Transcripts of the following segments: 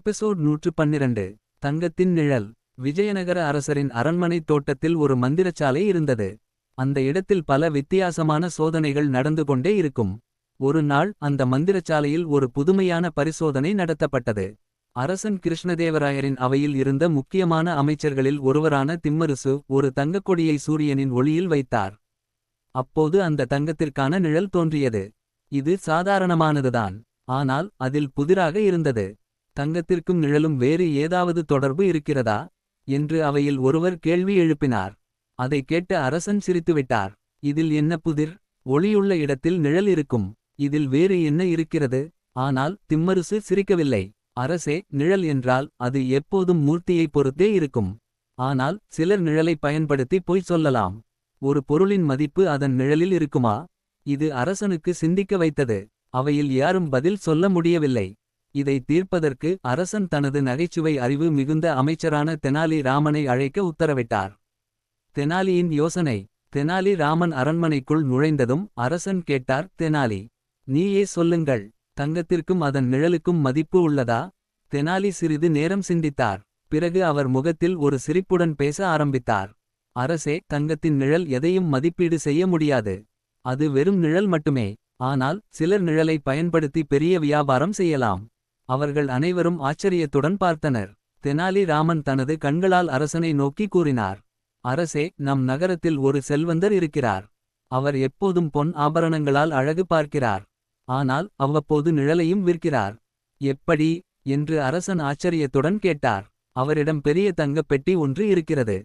Episode நூற்று பன்னிரண்டு தங்கத்தின் நிழல். விஜயநகர அரசரின் அரண்மனைத் தோட்டத்தில் ஒரு மந்திரச்சாலை இருந்தது. அந்த இடத்தில் பல வித்தியாசமான சோதனைகள் நடந்து கொண்டே இருக்கும். ஒரு நாள் அந்த மந்திரச்சாலையில் ஒரு புதுமையான பரிசோதனை நடத்தப்பட்டது. அரசன் கிருஷ்ணதேவராயரின் அவையில் இருந்த முக்கியமான அமைச்சர்களில் ஒருவரான திம்மருசு ஒரு தங்கக் கொடியை சூரியனின் ஒளியில் வைத்தார். அப்போது அந்த தங்கத்திற்கான நிழல் தோன்றியது. இது சாதாரணமானதுதான். ஆனால் அதில் புதிராக இருந்தது. தங்கத்திற்கும் நிழலும் வேறு ஏதாவது தொடர்பு இருக்கிறதா? என்று அவையில் ஒருவர் கேள்வி எழுப்பினார். அதை கேட்ட அரசன் சிரித்துவிட்டார். இதில் என்ன புதிர்? ஒளியுள்ள இடத்தில் நிழல் இருக்கும். இதில் வேறு என்ன இருக்கிறது? ஆனால் திம்மருசு சிரிக்கவில்லை. அரசே நிழல் என்றால் அது எப்போதும் மூர்த்தியைப் பொறுத்தே இருக்கும். ஆனால் சிலர் நிழலை பயன்படுத்தி பொய் சொல்லலாம். ஒரு பொருளின் மதிப்பு அதன் நிழலில் இருக்குமா? இது அரசனுக்கு சிந்திக்க வைத்தது. அவையில் யாரும் பதில் சொல்ல முடியவில்லை. இதை தீர்ப்பதற்கு அரசன் தனது நகைச்சுவை அறிவு மிகுந்த அமைச்சரான தெனாலி ராமனை அழைக்க உத்தரவிட்டார். தெனாலியின் யோசனை தெனாலி ராமன் அரண்மனைக்குள் நுழைந்ததும் அரசன் கேட்டார் தெனாலி நீயே சொல்லுங்கள் தங்கத்திற்கும் அதன் நிழலுக்கும் மதிப்பு உள்ளதா? தெனாலி சிறிது நேரம் சிந்தித்தார் பிறகு அவர் முகத்தில் ஒரு சிரிப்புடன் பேச ஆரம்பித்தார். அரசே தங்கத்தின் நிழல் எதையும் மதிப்பீடு செய்ய முடியாது. அது வெறும் நிழல் மட்டுமே. ஆனால் சிலர் நிழலை பயன்படுத்தி பெரிய வியாபாரம் செய்யலாம். அவர்கள் அனைவரும் ஆச்சரியத்துடன் பார்த்தனர். தெனாலி ராமன் தனது கண்களால் அரசனை நோக்கி கூறினார். அரசே நம் நகரத்தில் ஒரு செல்வந்தர் இருக்கிறார். அவர் எப்போதும் பொன் ஆபரணங்களால் அழகு பார்க்கிறார். ஆனால் அவ்வப்போது நிழலையும் விற்கிறார். எப்படி என்று அரசன் ஆச்சரியத்துடன் கேட்டார். அவரிடம் பெரிய தங்கப் பெட்டி ஒன்று இருக்கிறது.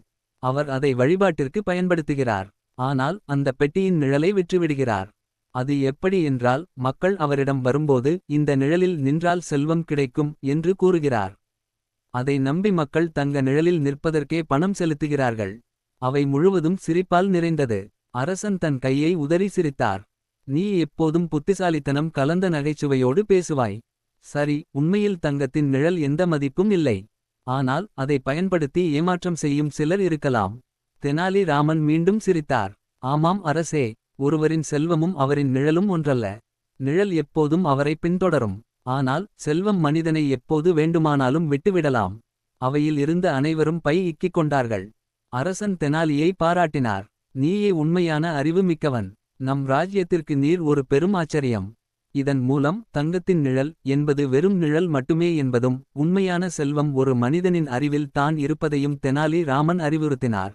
அவர் அதை வழிபாட்டிற்கு பயன்படுத்துகிறார். ஆனால் அந்த பெட்டியின் நிழலை விற்றுவிடுகிறார். அது எப்படி என்றால் மக்கள் அவரிடம் வரும்போது இந்த நிழலில் நின்றால் செல்வம் கிடைக்கும் என்று கூறுகிறார். அதை நம்பி மக்கள் தங்க நிழலில் நிற்பதற்கே பணம் செலுத்துகிறார்கள். அவை முழுவதும் சிரிப்பால் நிறைந்தது. அரசன் தன் கையை உதறி சிரித்தார். நீ எப்போதும் புத்திசாலித்தனம் கலந்த நகைச்சுவையோடு பேசுவாய். சரி உண்மையில் தங்கத்தின் நிழல் எந்த மதிப்பும் இல்லை. ஆனால் அதை பயன்படுத்தி ஏமாற்றம் செய்யும் சிலர் இருக்கலாம். தெனாலி ராமன் மீண்டும் சிரித்தார். ஆமாம் அரசே. ஒருவரின் செல்வமும் அவரின் நிழலும் ஒன்றல்ல. நிழல் எப்போதும் அவரை பின்தொடரும். ஆனால் செல்வம் மனிதனை எப்போது வேண்டுமானாலும் விட்டுவிடலாம். அவையில் இருந்த அனைவரும் பை இக்கிக் கொண்டார்கள். அரசன் தெனாலியை பாராட்டினார். நீயே உண்மையான அறிவு மிக்கவன். நம் ராஜ்யத்திற்கு நீர் ஒரு பெரும் ஆச்சரியம். இதன் மூலம் தங்கத்தின் நிழல் என்பது வெறும் நிழல் மட்டுமே என்பதும் உண்மையான செல்வம் ஒரு மனிதனின் அறிவில் தான் இருப்பதையும் தெனாலி ராமன் அறிவுறுத்தினார்.